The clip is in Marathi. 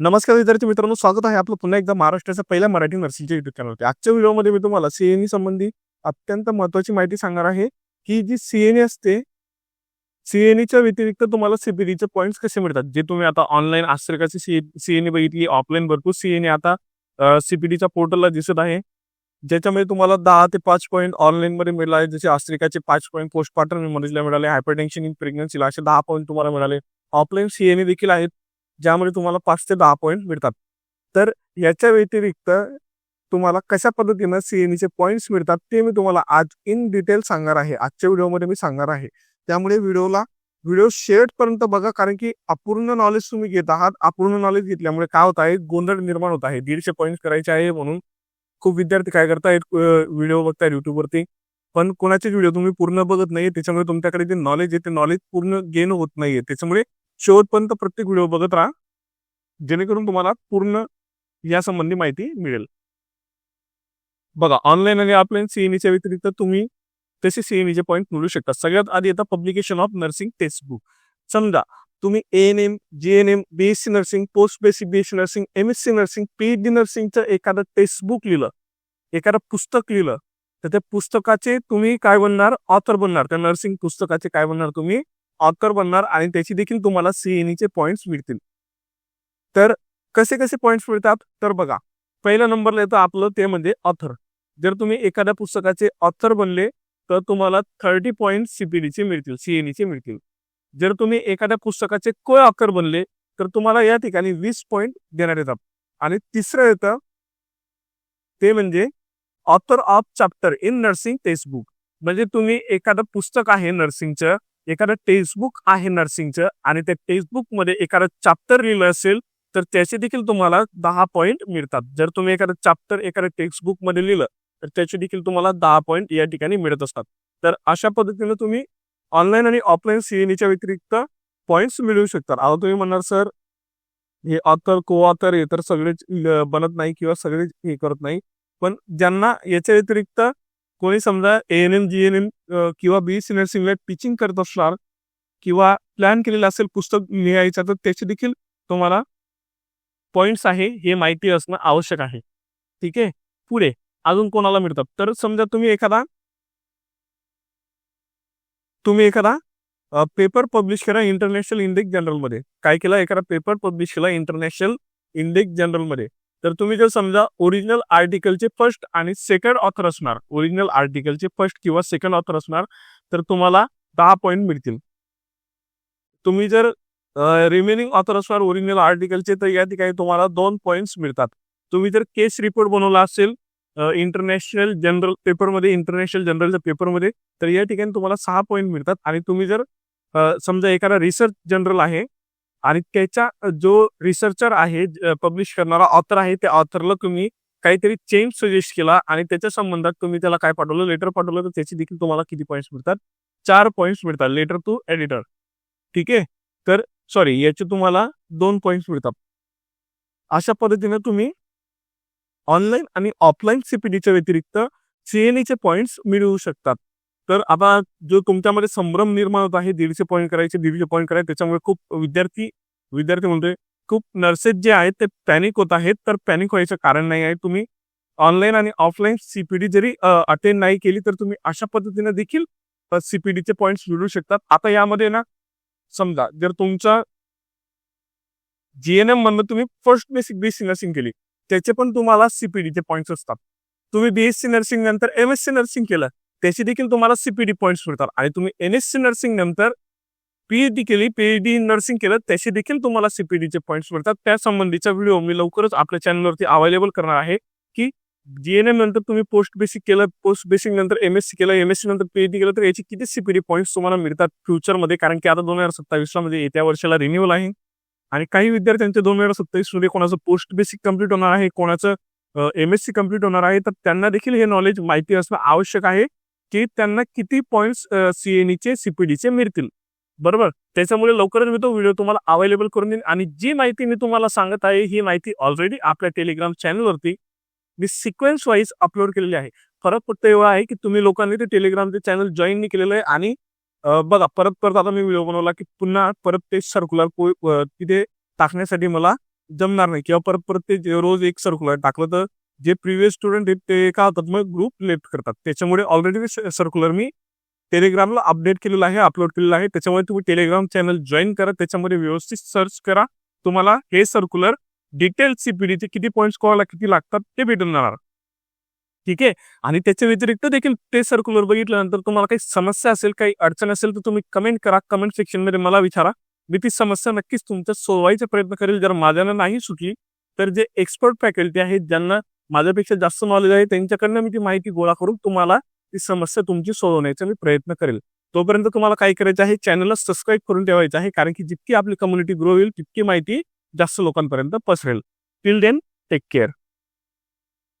नमस्कार विद्यार्थी मित्रांनो स्वागत आहे आपलं पुन्हा एकदा महाराष्ट्राच्या पहिल्या मराठी नर्सिंगच्या युट्यूब चॅनलवरती आजच्या व्हिडिओमध्ये मी तुम्हाला सीएनई संबंधी अत्यंत महत्वाची माहिती सांगणार आहे की जी सीएनई असते सीएनईच्या व्यतिरिक्त तुम्हाला सीपीडीचे पॉईंट्स कसे मिळतात? जे तुम्ही आता ऑनलाईन आश्रकाची सी सीएनई बघितली ऑफलाईन भरपूर सीएनई आता सीपीडीच्या पोर्टलला दिसत आहे. ज्याच्यामध्ये तुम्हाला दहा ते पाच पॉईंट ऑनलाईनमध्ये मध्ये मिळाले आहे जसे आश्रिकाचे पाच पॉईंट पोस्टमार्टम मेमोरीजला मिळाले हायपरटेन्शन इन प्रेग्नन्सीला असे दहा पॉईंट तुम्हाला मिळाले. ऑफलाईन सीएनई देखील आहेत. ज्यामध्ये तुम्हाला पाच ते दहा पॉईंट मिळतात. तर याच्या व्यतिरिक्त तुम्हाला कशा पद्धतीनं सीएनईचे पॉईंट्स मिळतात ते मी तुम्हाला आज इन डिटेल सांगणार आहे. आजच्या व्हिडिओमध्ये मी सांगणार आहे. त्यामुळे व्हिडिओला व्हिडिओ शेवटपर्यंत बघा कारण की अपूर्ण नॉलेज तुम्ही घेत आहात. अपूर्ण नॉलेज घेतल्यामुळे काय होत आहे? गोंधळ निर्माण होत आहे. दीडशे पॉईंट करायचे आहे म्हणून खूप विद्यार्थी काय करतायत? व्हिडिओ बघतायत युट्यूबवरती पण कोणाचे व्हिडिओ तुम्ही पूर्ण बघत नाहीये. त्याच्यामुळे तुमच्याकडे जे नॉलेज आहे ते नॉलेज पूर्ण गेन होत नाहीये. त्याच्यामुळे शेवटपर्यंत प्रत्येक व्हिडिओ बघत राहा. जेणेकरून तुम्हाला पूर्ण या संबंधी माहिती मिळेल. बघा ऑनलाईन आणि ऑफलाईन सीएनईच्या व्यतिरिक्त तुम्ही तसे सीएनईचे पॉईंट मिळू शकता. सगळ्यात आधी येतं publication of nursing text book समजा तुम्ही N M G N M BSc nursing post basic BSc nursing M S C nursing PhD नर्सिंगचं एखादं टेक्स्ट बुक लिहिलं एखादं पुस्तक लिहिलं तर त्या पुस्तकाचे तुम्ही काय बनणार? ऑथर बनणार. त्या नर्सिंग पुस्तकाचे काय बनणार तुम्ही? ऑकर बनणार आणि त्याची देखील तुम्हाला सीएनईचे पॉईंट्स मिळतील. तर कसे कसे पॉईंट्स मिळतात? तर बघा पहिला नंबरला येतं आपलं ते म्हणजे ऑथर जर तुम्ही एखाद्या पुस्तकाचे ऑथर बनले तर तुम्हाला थर्टी पॉईंट सीपीडीचे मिळतील सीएनईचे मिळतील. जर तुम्ही एखाद्या पुस्तकाचे को ऑकर बनले तर तुम्हाला या ठिकाणी वीस पॉईंट देण्यात येतात. आणि तिसरं येतं ते म्हणजे author of chapter in nursing textbook म्हणजे तुम्ही एखादं पुस्तक आहे नर्सिंगचं एखादं टेक्स्टबुक आहे नर्सिंगचं आणि त्या टेक्स्टबुकमध्ये एखादं चॅप्टर लिहिलं असेल तर त्याचे देखील तुम्हाला दहा पॉईंट मिळतात. जर तुम्ही एखादं चॅप्टर एखाद्या टेक्स्टबुकमध्ये लिहिलं तर त्याचे देखील तुम्हाला दहा पॉईंट या ठिकाणी मिळत असतात. तर अशा पद्धतीने तुम्ही ऑनलाईन आणि ऑफलाईन सीएनईच्या व्यतिरिक्त पॉईंट्स मिळवू शकतात आता तुम्ही म्हणणार सर हे ऑथर को ऑथर हे तर सगळेच बनत नाही किंवा सगळेच हे करत नाही. पण ज्यांना याच्या व्यतिरिक्त कोणी समजा A N M G N M किंवा बी सिनियर नर्सिंगला टीचिंग करत असणार किंवा प्लॅन केलेलं असेल पुस्तक लिहायचं तर त्याचे देखील तुम्हाला पॉइंट्स आहे हे माहिती असणं आवश्यक आहे. ठीक आहे? पुढे अजून कोणाला मिळतात? तर समजा तुम्ही एखादा तुम्ही एखादा पेपर पब्लिश करा इंटरनॅशनल इंडेक्स जनरलमध्ये काय केलं? एखादा पेपर पब्लिश केला इंटरनॅशनल इंडेक्स जनरलमध्ये तर तुम्ही जर समजा ओरिजिनल आर्टिकलचे फर्स्ट आणि सेकंड ऑथर असणार ओरिजिनल आर्टिकलचे फर्स्ट किंवा सेकंड ऑथर असणार तर तुम्हाला दहा पॉईंट मिळतील. तुम्ही जर रिमेनिंग ऑथर असणार ओरिजिनल आर्टिकलचे तर या ठिकाणी तुम्हाला दोन पॉईंट्स मिळतात. तुम्ही जर केस रिपोर्ट बनवला असेल इंटरनॅशनल जनरल पेपरमध्ये इंटरनॅशनल जनरलच्या पेपरमध्ये तर या ठिकाणी तुम्हाला सहा पॉईंट मिळतात. आणि तुम्ही जर समजा एखादा रिसर्च जनरल आहे आणि त्याच्या जो रिसर्चर आहे पब्लिश करणारा ऑथर आहे त्या ऑथरला तुम्ही काहीतरी चेंज सजेस्ट केला आणि त्याच्या संबंधात तुम्ही त्याला काय पाठवलं? लेटर पाठवलं तर त्याची देखील तुम्हाला किती पॉईंट्स मिळतात? चार पॉईंट्स मिळतात. Letter to editor. ठीक आहे? तर सॉरी याचे तुम्हाला दोन पॉईंट्स मिळतात. अशा पद्धतीने तुम्ही ऑनलाईन आणि ऑफलाईन सीपीडीच्या व्यतिरिक्त सीएनईचे पॉईंट्स मिळवू शकतात. तर आता जो तुमच्यामध्ये संभ्रम निर्माण होत आहे दीडशे पॉईंट करायचे दीडशे पॉईंट करायचे त्याच्यामुळे खूप विद्यार्थी विद्यार्थी म्हणतोय खूप नर्सेस जे आहेत ते पॅनिक होत आहेत. तर पॅनिक व्हायचं कारण नाही आहे. तुम्ही ऑनलाईन आणि ऑफलाईन सीपीडी जरी अटेंड नाही केली तर तुम्ही अशा पद्धतीने देखील सीपीडीचे पॉईंट्स मिळू शकतात. आता यामध्ये ना समजा जर तुमचा जीएनएम मधनं तुम्ही फर्स्ट बेसिक बीएससी नर्सिंग केली त्याचे पण तुम्हाला सीपीडीचे पॉईंट्स असतात. तुम्ही बीएससी नर्सिंग नंतर एम एस सी नर्सिंग केलं त्याचे देखील तुम्हाला सीपीडी पॉईंट्स मिळतात. आणि तुम्ही एन एस सी नर्सिंग नंतर पीएचडी केली पीएचडी नर्सिंग केलं त्याचे देखील तुम्हाला सीपीडीचे पॉईंट्स मिळतात. त्या संबंधीचा व्हिडिओ मी लवकरच आपल्या चॅनलवरती अवेलेबल करणार आहे की जीएनएम नंतर तुम्ही पोस्ट बेसिक केलं पोस्ट बेसिक नंतर एम एस सी केलं एम एस सी नंतर पीएचडी केलं तर याची किती सीपीडी पॉईंट्स तुम्हाला मिळतात फ्युचरमध्ये कारण की आता दोन हजार सत्तावीसला म्हणजे येत्या वर्षाला रिन्यूअल आहे. आणि काही विद्यार्थ्यांचे दोन हजार सत्तावीसमध्ये कोणाचं पोस्ट बेसिक कंप्लीट होणार आहे कोणाचं एम एस सी कंप्लीट होणार आहे तर त्यांना देखील हे नॉलेज माहिती असणं आवश्यक आहे. की त्यांना किती पॉईंट्स सीएनईचे सीपीडीचे मिळतील. बरोबर? त्याच्यामुळे लवकरच मी तो व्हिडिओ तुम्हाला अवेलेबल करून देईन. आणि जी माहिती मी तुम्हाला सांगत आहे ही माहिती ऑलरेडी आपल्या टेलिग्राम चॅनलवरती मी सिक्वेन्स वाईज अपलोड केलेली आहे. फरक फक्त एवढा आहे की तुम्ही लोकांनी ते टेलिग्रामचे चॅनल जॉईन नाही केलेलं आहे. आणि बघा परत परत आता मी व्हिडिओ बनवला की पुन्हा परत ते सर्क्युलर तिथे टाकण्यासाठी मला जमणार नाही. किंवा परत परत ते रोज एक सर्क्युलर टाकलं तर जे प्रिव्हियस स्टुडंट आहेत ते काय होतात मग ग्रुप लेफ्ट करतात. त्याच्यामुळे ऑलरेडी सर्क्युलर मी टेलिग्रामला अपडेट केलेलं आहे अपलोड केलेलं आहे. त्याच्यामुळे तुम्ही टेलिग्राम चॅनल जॉईन करा. त्याच्यामध्ये व्यवस्थित सर्च करा. तुम्हाला हे सर्क्युलर डिटेल सीपीडीचे किती पॉईंट्स कोणाला किती लागतात ते भेटून जाणार ठीक आहे? आणि त्याच्या व्यतिरिक्त देखील ते सर्क्युलर बघितल्यानंतर तुम्हाला काही समस्या असेल काही अडचण असेल तर तुम्ही कमेंट करा. कमेंट सेक्शनमध्ये मला विचारा. मी ती समस्या नक्कीच तुमच्या सोडवायचा प्रयत्न करेल. जर माझ्यानं नाही सुटली तर जे एक्सपर्ट फॅकल्टी आहेत ज्यांना माझ्यापेक्षा जास्त नॉलेज आहे त्यांच्याकडनं मी ती माहिती गोळा करून तुम्हाला ती समस्या तुमची सोडवण्याचा मी प्रयत्न करेल. तोपर्यंत तुम्हाला काय करायचं आहे चॅनलला सबस्क्राईब करून ठेवायचं आहे कारण की जितकी आपली कम्युनिटी ग्रो होईल तितकी माहिती जास्त लोकांपर्यंत पसरेल. Till then take care